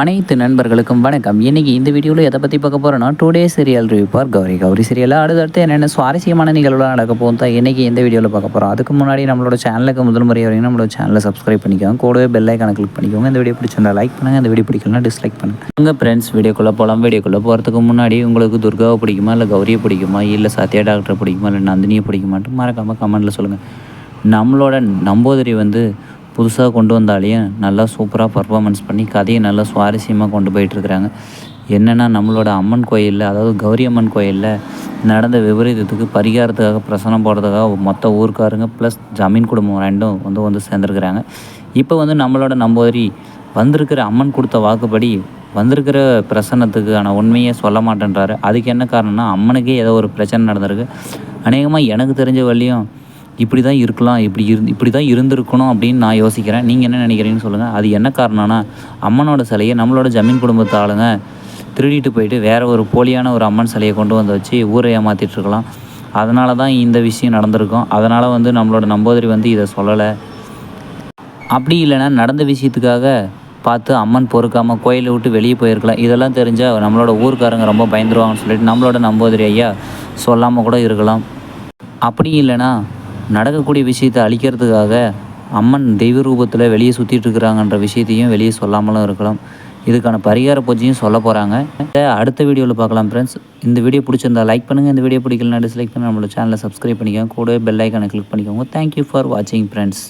அனைத்து நண்பர்களுக்கும் வணக்கம். இன்னைக்கு இந்த வீடியோவில் எதை பற்றி பார்க்க போகிறோன்னா டூ டே சீரியல் ரிவ்யூ பார் கௌரி. கௌரி சீரியலாக அடுத்தடுத்து என்னென்ன சுவாரஸ்யமான நிகழ்வுலாம் நடக்க போகும் தான் இன்றைக்கி இந்த வீடியோவில் பார்க்க போகிறோம் அதுக்கு முன்னாடி நம்மளோட சேனலுக்கு முதல் முறை வரைக்கும் நம்மளோட சேனலை சப்ஸ்கிரைப் பண்ணிக்கோங்க. கூடவே பெல் ஐக்கான கிளிக் பண்ணிக்கோங்க. இந்த வீடியோ பிடிச்சிருந்தா லைக் பண்ணுங்கள் இந்த வீடியோ பிடிக்கலனா டிஸ்லைக் பண்ணுங்கள் உங்கள் ஃப்ரெண்ட்ஸ் வீடியோக்குள்ளே போகலாம் வீடியோக்குள்ளே போகிறதுக்கு முன்னாடி உங்களுக்கு துர்காவை பிடிக்குமா? இல்லை கௌரியை பிடிக்குமா? இல்லை சத்யா டாக்டரை பிடிக்குமா? இல்லை நந்தினியை பிடிக்குமான்ட்டு மறக்காமல் கமெண்ட்டில் சொல்லுங்கள் நம்மளோட நம்போதரி வந்து புதுசாக கொண்டு வந்தாலையும் நல்லா சூப்பராக பர்ஃபார்மன்ஸ் பண்ணி கதையை நல்லா சுவாரஸ்யமாக கொண்டு போயிட்டுருக்குறாங்க. என்னென்னா நம்மளோட அம்மன் கோயிலில் அதாவது கௌரி அம்மன் கோயிலில் நடந்த விபரீதத்துக்கு பரிகாரத்துக்காக பிரசனம் போடுறதுக்காக மொத்த ஊருக்காரங்க ப்ளஸ் ஜமீன் குடும்பம் ரெண்டும் வந்து வந்து சேர்ந்துருக்குறாங்க. இப்போ வந்து நம்மளோட நம்பூதிரி வந்திருக்கிற அம்மன் கொடுத்த வாக்குப்படி வந்திருக்கிற பிரசன்னத்துக்கான உண்மையை சொல்ல மாட்டேன்றாரு. அதுக்கு என்ன காரணம்னா அம்மனுக்கே ஏதோ ஒரு பிரச்சனை நடந்திருக்கு. அநேகமாக எனக்கு தெரிஞ்ச வழியும் இப்படி தான் இருக்கலாம் இப்படி இரு இப்படி தான் இருந்திருக்கணும் அப்படின்னு நான் யோசிக்கிறேன். நீங்கள் என்ன நினைக்கிறீங்கன்னு சொல்லுங்கள் அது என்ன காரணம்னா அம்மனோட சிலையை நம்மளோட ஜமீன் குடும்பத்து ஆளுங்க திருடிட்டு போயிட்டு வேறு ஒரு போலியான ஒரு அம்மன் சிலையை கொண்டு வந்து வச்சு ஊரை ஏமாற்றிட்டுருக்கலாம் அதனால தான் இந்த விஷயம் நடந்திருக்கும். அதனால் வந்து நம்மளோட நம்போதரி வந்து இதை சொல்லலை. அப்படி இல்லைன்னா நடந்த விஷயத்துக்காக பார்த்து அம்மன் பொறுக்காமல் கோயிலை விட்டு வெளியே போயிருக்கலாம். இதெல்லாம் தெரிஞ்சால் நம்மளோட ஊருக்காரங்க ரொம்ப பயந்துருவாங்கன்னு சொல்லிட்டு நம்மளோட நம்போதரி ஐயா சொல்லாமல் கூட இருக்கலாம். அப்படி இல்லைன்னா நடக்கக்கூடிய விஷயத்தை அழிக்கிறதுக்காக அம்மன் தெய்வ ரூபத்தில் வெளியே சுற்றிட்டு இருக்கிறாங்கன்ற விஷயத்தையும் வெளியே சொல்லாமலும் இருக்கலாம். இதுக்கான பரிகார பூஜையும் சொல்ல போகிறாங்க அடுத்த வீடியோவில் பார்க்கலாம் ஃப்ரெண்ட்ஸ் இந்த வீடியோ பிடிச்சிருந்தா லைக் பண்ணுங்கள் இந்த வீடியோ பிடிக்கலனா டிஸ்லைக் பண்ணி நம்மளோட சேனலை சப்ஸ்கிரைப் பண்ணிக்கோங்க. கூடவே பெல் ஐக்கானை கிளிக் பண்ணிக்கோங்க. தேங்க்யூ ஃபார் வாட்சிங் ஃப்ரெண்ட்ஸ்